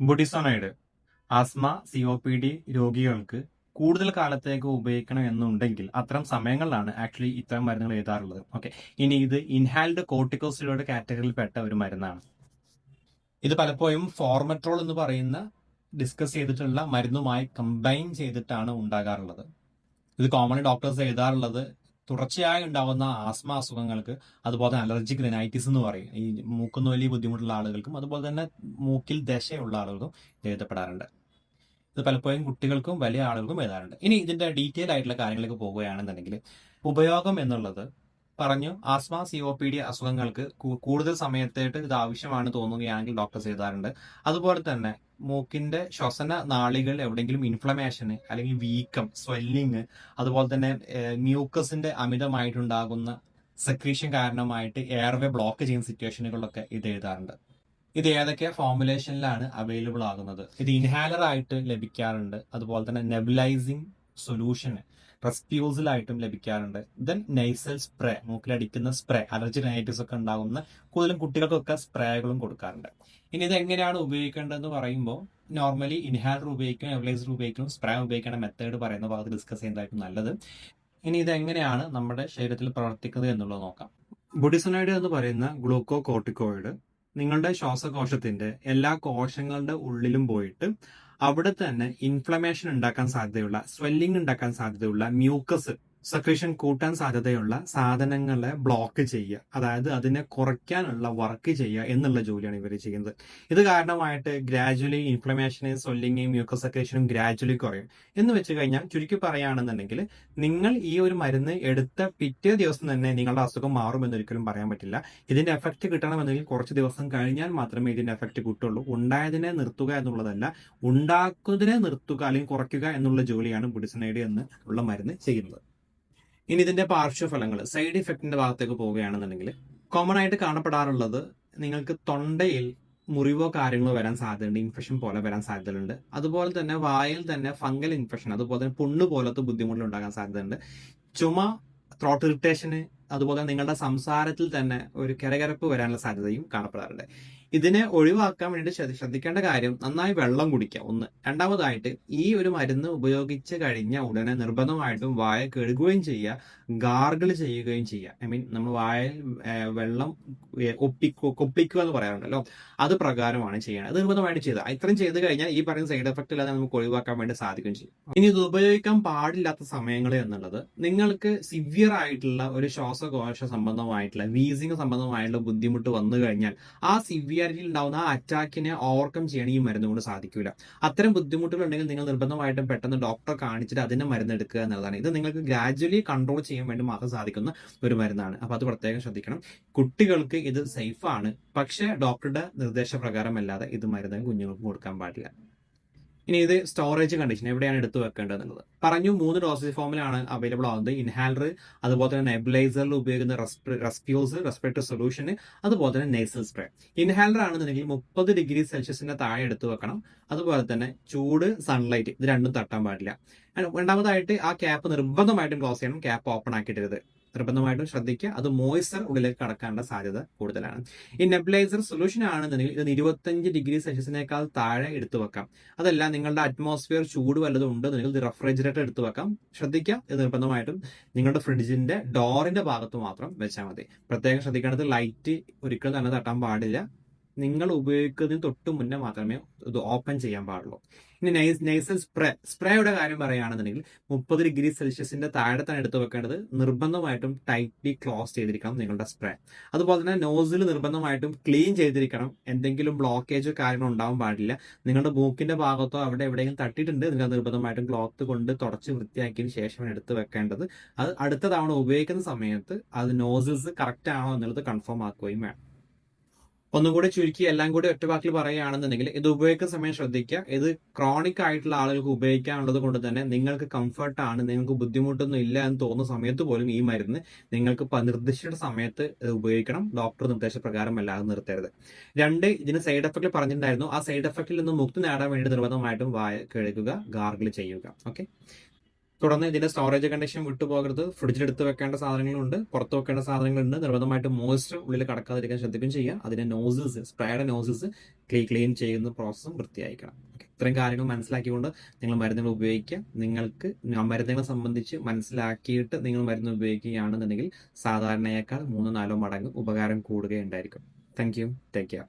Budesonide asthma C O P D രോഗികൾക്ക് കൂടുതൽ കാലത്തേക്ക് ഉപയോഗിക്കണം എന്നുണ്ടെങ്കിൽ അത്തരം സമയങ്ങളിലാണ് ആക്ച്വലി ഇത്തരം മരുന്നുകൾ എഴുതാറുള്ളത്. ഓക്കെ ഇനി ഇത് ഇൻഹാൽഡ് കാറ്റഗറിയിൽ പെട്ട ഒരു മരുന്നാണ്. ഇത് പലപ്പോഴും ഫോർമട്രോൾ എന്ന് പറയുന്ന ഡിസ്കസ് ചെയ്തിട്ടുള്ള മരുന്നുമായി കമ്പൈൻ ചെയ്തിട്ടാണ് ഉണ്ടാകാറുള്ളത്. ഇത് കോമൺ ഡോക്ടേഴ്സ് എഴുതാറുള്ളത്. തുടർച്ചയായി ഉണ്ടാകുന്ന ആസ്മ അസുഖങ്ങൾക്ക് അതുപോലെ തന്നെ അലർജിക് റെനൈറ്റിസ് എന്ന് പറയും. ഈ മൂക്കുന്ന വലിയ ബുദ്ധിമുട്ടുള്ള ആളുകൾക്കും അതുപോലെ തന്നെ മൂക്കിൽ ദശയുള്ള ആളുകൾക്കും ഇത് എഴുതപ്പെടാറുണ്ട്. ഇത് പലപ്പോഴും കുട്ടികൾക്കും വലിയ ആളുകൾക്കും എഴുതാറുണ്ട്. ഇനി ഇതിന്റെ ഡീറ്റെയിൽ ആയിട്ടുള്ള കാര്യങ്ങളിലേക്ക് പോകുകയാണെന്നുണ്ടെങ്കിൽ ഉപയോഗം എന്നുള്ളത് പറഞ്ഞു asthma C O P D അസുഖങ്ങൾക്ക് കൂടുതൽ സമയത്തായിട്ട് ഇത് ആവശ്യമാണ് തോന്നുകയാണെങ്കിൽ ഡോക്ടർ ചെയ്താറുണ്ട്. അതുപോലെ തന്നെ മൂക്കിന്റെ ശ്വസന നാളികൾ എവിടെയെങ്കിലും ഇൻഫ്ലമേഷന് അല്ലെങ്കിൽ വീക്കം സ്വെല്ലിങ് അതുപോലെ തന്നെ മ്യൂക്കസിന്റെ അമിതമായിട്ടുണ്ടാകുന്ന സെക്രീഷൻ കാരണമായിട്ട് എയർവേ ബ്ലോക്ക് ചെയ്യുന്ന സിറ്റുവേഷനുകളൊക്കെ ഇത് എഴുതാറുണ്ട്. ഇത് ഏതൊക്കെ ഫോർമുലേഷനിലാണ് അവൈലബിൾ ആകുന്നത്? ഇത് ഇൻഹാലർ ആയിട്ട് ലഭിക്കാറുണ്ട്. അതുപോലെ തന്നെ നെബുലൈസിങ് സൊല്യൂഷന് റെസ്പ്യൂസിലായിട്ടും ലഭിക്കാറുണ്ട്. ദെൻ നെയ്സൽ സ്പ്രേ മൂക്കിലടിക്കുന്ന സ്പ്രേ അലർജി നൈറ്റിസ് ഒക്കെ ഉണ്ടാകുന്ന കൂടുതലും കുട്ടികൾക്കൊക്കെ സ്പ്രേകളും കൊടുക്കാറുണ്ട്. ഇനി ഇത് എങ്ങനെയാണ് ഉപയോഗിക്കേണ്ടതെന്ന് പറയുമ്പോൾ നോർമലി ഇൻഹാലർ ഉപയോഗിക്കണം നെബുലൈസർ ഉപയോഗിക്കണം സ്പ്രേ ഉപയോഗിക്കുന്ന മെത്തേഡ് പറയുന്ന ഭാഗത്ത് ഡിസ്കസ് ചെയ്യുന്നതായിരിക്കും നല്ലത്. ഇനി ഇത് എങ്ങനെയാണ് നമ്മുടെ ശരീരത്തിൽ പ്രവർത്തിക്കുന്നത് എന്നുള്ളത് നോക്കാം. ബുഡിസനൈഡ് എന്ന് പറയുന്ന ഗ്ലൂക്കോ കോർട്ടിക്കോയിഡ് നിങ്ങളുടെ ശ്വാസകോശത്തിന്റെ എല്ലാ കോശങ്ങളുടെ ഉള്ളിലും പോയിട്ട് അവിടെ തന്നെ ഇൻഫ്ലമേഷൻ ഉണ്ടാക്കാൻ സാധ്യതയുള്ള സ്വെല്ലിംഗ് ഉണ്ടാക്കാൻ സാധ്യതയുള്ള മ്യൂക്കസ് സെക്രീഷൻ കൂട്ടാൻ സാധ്യതയുള്ള സാധനങ്ങളെ ബ്ലോക്ക് ചെയ്യുക. അതായത് അതിനെ കുറയ്ക്കാനുള്ള വർക്ക് ചെയ്യുക എന്നുള്ള ജോലിയാണ് ഇവർ ചെയ്യുന്നത്. ഇത് കാരണമായിട്ട് ഗ്രാജുവലി ഇൻഫ്ലമേഷനും സ്വല്ലിങ്ങും മ്യൂക്കസ് ഗ്രാജുവലി കുറയും. എന്ന് വെച്ച് കഴിഞ്ഞാൽ ചുരുക്കി പറയുകയാണെന്നുണ്ടെങ്കിൽ നിങ്ങൾ ഈ ഒരു മരുന്ന് എടുത്ത പിറ്റേ ദിവസം തന്നെ നിങ്ങളുടെ അസുഖം മാറുമെന്ന് ഒരിക്കലും പറയാൻ പറ്റില്ല. ഇതിന്റെ എഫക്റ്റ് കിട്ടണമെന്നെങ്കിൽ കുറച്ച് ദിവസം കഴിഞ്ഞാൽ മാത്രമേ ഇതിന്റെ എഫക്റ്റ് കിട്ടുള്ളൂ ഉണ്ടായതിനെ നിർത്തുക എന്നുള്ളതല്ല ഉണ്ടാക്കുന്നതിനെ നിർത്തുക അല്ലെങ്കിൽ കുറയ്ക്കുക എന്നുള്ള ജോലിയാണ് ബുഡിസനൈഡ് എന്ന് ഉള്ള മരുന്ന് ചെയ്യുന്നത്. ഇനി ഇതിന്റെ പാർശ്വഫലങ്ങൾ സൈഡ് ഇഫക്റ്റിന്റെ ഭാഗത്തേക്ക് പോവുകയാണെന്നുണ്ടെങ്കിൽ കോമൺ ആയിട്ട് കാണപ്പെടാറുള്ളത് നിങ്ങൾക്ക് തൊണ്ടയിൽ മുറിവോ കാര്യങ്ങളോ വരാൻ സാധ്യതയുണ്ട് ഇൻഫെക്ഷൻ പോലെ വരാൻ സാധ്യതയുണ്ട്. അതുപോലെ തന്നെ വായിൽ തന്നെ ഫംഗൽ ഇൻഫെക്ഷൻ അതുപോലെ തന്നെ പുണ്ണ് പോലത്തെ ബുദ്ധിമുട്ടുകൾ ഉണ്ടാകാൻ സാധ്യതയുണ്ട്. ചുമ ത്രോട്ട് ഇറിറ്റേഷന് അതുപോലെ നിങ്ങളുടെ സംസാരത്തിൽ തന്നെ ഒരു കരകരപ്പ് വരാനുള്ള സാധ്യതയും കാണപ്പെടാറുണ്ട്. ഇതിനെ ഒഴിവാക്കാൻ വേണ്ടി ശ്രദ്ധിക്കേണ്ട കാര്യം നന്നായി വെള്ളം കുടിക്കുക. ഒന്ന്. രണ്ടാമതായിട്ട് ഈ ഒരു മരുന്ന് ഉപയോഗിച്ച് കഴിഞ്ഞ ഉടനെ നിർബന്ധമായിട്ടും വായ കഴുകുകയും ചെയ്യുക ഗാർഗിൾ ചെയ്യുകയും ചെയ്യുക. ഐ മീൻ നമ്മൾ വായയിൽ വെള്ളം ഒപ്പിക്കുക ഒപ്പിക്കു കൊപ്പിക്കുക എന്ന് പറയാറുണ്ടല്ലോ. അത് പ്രകാരമാണ് ചെയ്യുന്നത്. അത് നിർബന്ധമായിട്ട് ചെയ്ത ഇത്രയും ചെയ്ത് കഴിഞ്ഞാൽ ഈ പറയുന്ന സൈഡ് എഫക്റ്റ് ഇല്ലാതെ നമുക്ക് ഒഴിവാക്കാൻ വേണ്ടി സാധിക്കുകയും ചെയ്യും. ഇനി ഇത് ഉപയോഗിക്കാൻ പാടില്ലാത്ത സമയങ്ങൾ എന്നുള്ളത് നിങ്ങൾക്ക് സിവിയർ ആയിട്ടുള്ള ഒരു ശ്വാസകോശ സംബന്ധമായിട്ടുള്ള വീസിങ് സംബന്ധമായിട്ടുള്ള ബുദ്ധിമുട്ട് വന്നു കഴിഞ്ഞാൽ ആ സിവിയറിറ്റിയിൽ ഉണ്ടാവുന്ന ആ അറ്റാക്കിനെ ഓവർകം ചെയ്യാൻ ഈ മരുന്ന് കൊണ്ട് സാധിക്കില്ല അത്തരം ബുദ്ധിമുട്ടുകൾ ഉണ്ടെങ്കിൽ നിങ്ങൾ നിർബന്ധമായിട്ടും പെട്ടെന്ന് ഡോക്ടറെ കാണിച്ചിട്ട് അതിനെ മരുന്ന് എടുക്കുക എന്നുള്ളതാണ്. ഇത് നിങ്ങൾക്ക് ഗ്രാജുവലി കൺട്രോൾ ചെയ്യാൻ വേണ്ടി മാത്രം സാധിക്കുന്ന ഒരു മരുന്നാണ്. അപ്പൊ അത് പ്രത്യേകം ശ്രദ്ധിക്കണം. കുട്ടികൾക്ക് ഇത് സേഫ് ആണ്. പക്ഷേ ഡോക്ടറുടെ നിർദ്ദേശപ്രകാരമല്ലാതെ ഇത് മരുന്ന് കുഞ്ഞുങ്ങൾക്ക് കൊടുക്കാൻ പാടില്ല. ഇനി ഇത് സ്റ്റോറേജ് കണ്ടീഷൻ എവിടെയാണ് എടുത്തു വെക്കേണ്ടത് എന്നുള്ളത്. പറഞ്ഞു മൂന്ന് ഡോസേജ് ഫോമിലാണ് അവൈലബിൾ ആവുന്നത്. ഇൻഹാലർ അതുപോലെ തന്നെ നെബിലൈസറിൽ ഉപയോഗിക്കുന്ന റെസ്പ്യൂസ് റെസ്പിറേറ്ററി സൊല്യൂഷൻ അതുപോലെ തന്നെ നേസൽ സ്പ്രേ ഇൻഹാലർ ആണെന്നുണ്ടെങ്കിൽ മുപ്പത് ഡിഗ്രി സെൽഷ്യസിന്റെ താഴെ എടുത്തു വെക്കണം. അതുപോലെ തന്നെ ചൂട് സൺലൈറ്റ് ഇത് രണ്ടും തട്ടാൻ പാടില്ല. രണ്ടാമതായിട്ട് ആ ക്യാപ്പ് നിർബന്ധമായിട്ടും ക്ലോസ് ചെയ്യണം. ക്യാപ്പ് ഓപ്പൺ ആക്കിയിട്ടരുത്. നിർബന്ധമായിട്ടും ശ്രദ്ധിക്കുക. അത് മോയ്സ്ചർ ഉള്ളിലേക്ക് കടക്കാനുള്ള സാധ്യത കൂടുതലാണ്. ഈ നെബുലൈസർ സൊല്യൂഷൻ ആണെന്നുണ്ടെങ്കിൽ ഇത് ഇരുപത്തഞ്ച് ഡിഗ്രി സെൽഷ്യസിനേക്കാൾ താഴെ എടുത്തു വെക്കാം. അതല്ല നിങ്ങളുടെ അറ്റ്മോസ്ഫിയർ ചൂട് വല്ലതും ഉണ്ടെന്നുണ്ടെങ്കിൽ ഇത് റെഫ്രിജറേറ്റർ എടുത്തു വെക്കാം. ശ്രദ്ധിക്കുക. ഇത് നിർബന്ധമായിട്ടും നിങ്ങളുടെ ഫ്രിഡ്ജിന്റെ ഡോറിന്റെ ഭാഗത്ത് മാത്രം വെച്ചാൽ മതി. പ്രത്യേകം ശ്രദ്ധിക്കേണ്ടത് ലൈറ്റ് ഒരിക്കലും തന്നെ തട്ടാൻ പാടില്ല. നിങ്ങൾ ഉപയോഗിക്കുന്നതിന് തൊട്ട് മുന്നേ മാത്രമേ ഇത് ഓപ്പൺ ചെയ്യാൻ പാടുള്ളൂ. ഇനി നൈസ് നൈസൽ സ്പ്രേ സ്പ്രേയുടെ കാര്യം പറയുകയാണെന്നുണ്ടെങ്കിൽ മുപ്പത് ഡിഗ്രി സെൽഷ്യസിന്റെ താഴെ തന്നെ എടുത്തു വെക്കേണ്ടത് നിർബന്ധമായിട്ടും ടൈറ്റ്ലി ക്ലോസ് ചെയ്തിരിക്കണം നിങ്ങളുടെ സ്പ്രേ അതുപോലെ തന്നെ നോസിൽ നിർബന്ധമായിട്ടും ക്ലീൻ ചെയ്തിരിക്കണം. എന്തെങ്കിലും ബ്ലോക്കേജോ കാര്യങ്ങളോ ഉണ്ടാവാൻ പാടില്ല. നിങ്ങളുടെ മൂക്കിന്റെ ഭാഗത്തോ അവിടെ എവിടെയെങ്കിലും തട്ടിയിട്ടുണ്ട് നിങ്ങൾ നിർബന്ധമായിട്ടും ക്ലോത്ത് കൊണ്ട് തുടച്ച് വൃത്തിയാക്കിയതിന് ശേഷമാണ് എടുത്തു വെക്കേണ്ടത്. അത് അടുത്ത തവണ ഉപയോഗിക്കുന്ന സമയത്ത് അത് നോസിൽസ് കറക്റ്റ് ആണോ എന്നുള്ളത് കൺഫേം ആക്കുകയും വേണം. ഒന്നും കൂടി ചുരുക്കി എല്ലാം കൂടി ഒറ്റ വാക്കിൽ പറയുകയാണെന്നുണ്ടെങ്കിൽ ഇത് ഉപയോഗിക്കുന്ന സമയം ശ്രദ്ധിക്കുക. ഇത് ക്രോണിക് ആയിട്ടുള്ള ആളുകൾക്ക് ഉപയോഗിക്കാനുള്ളത് കൊണ്ട് തന്നെ നിങ്ങൾക്ക് കംഫർട്ടാണ് നിങ്ങൾക്ക് ബുദ്ധിമുട്ടൊന്നും ഇല്ല എന്ന് തോന്നുന്ന സമയത്ത് പോലും ഈ മരുന്ന് നിങ്ങൾക്ക് നിർദ്ദിഷ്ട സമയത്ത് ഉപയോഗിക്കണം. ഡോക്ടർ നിർദ്ദേശപ്രകാരം അല്ലാതെ നിർത്തരുത്. രണ്ട് ഇതിന് സൈഡ് എഫക്റ്റ് പറഞ്ഞിട്ടുണ്ടായിരുന്നു. ആ സൈഡ് എഫക്റ്റിൽ നിന്ന് മുക്തി നേടാൻ വേണ്ടി നിർബന്ധമായിട്ടും വായ കഴുകുക ഗാർഗിൾ ചെയ്യുക. ഓക്കെ തുടർന്ന് ഇതിന്റെ സ്റ്റോറേജ് കണ്ടീഷൻ വിട്ടുപോകരുത്. ഫ്രിഡ്ജിൽ എടുത്ത് വെക്കേണ്ട സാധനങ്ങളുണ്ട്. പുറത്ത് വെക്കേണ്ട സാധനങ്ങളുണ്ട്. നിർബന്ധമായിട്ട് മോയിസ്റ്റർ ഉള്ളിൽ കടക്കാതിരിക്കാൻ ശ്രദ്ധിക്കുകയും ചെയ്യുക. അതിന്റെ നോസസ് സ്പ്രേയുടെ നോസസ് ക്ലീൻ ചെയ്യുന്ന പ്രോസസ്സും വൃത്തിയായിരിക്കണം. ഓക്കെ ഇത്രയും കാര്യങ്ങൾ മനസ്സിലാക്കിക്കൊണ്ട് നിങ്ങൾ മരുന്നുകൾ ഉപയോഗിക്കുക. നിങ്ങൾക്ക് മരുന്നുകളെ സംബന്ധിച്ച് മനസ്സിലാക്കിയിട്ട് നിങ്ങൾ മരുന്ന് ഉപയോഗിക്കുകയാണെന്നുണ്ടെങ്കിൽ സാധാരണയേക്കാൾ മൂന്നോ നാലോ മടങ്ങ് ഉപകാരം കൂടുകയുണ്ടായിരിക്കും. Thank you take care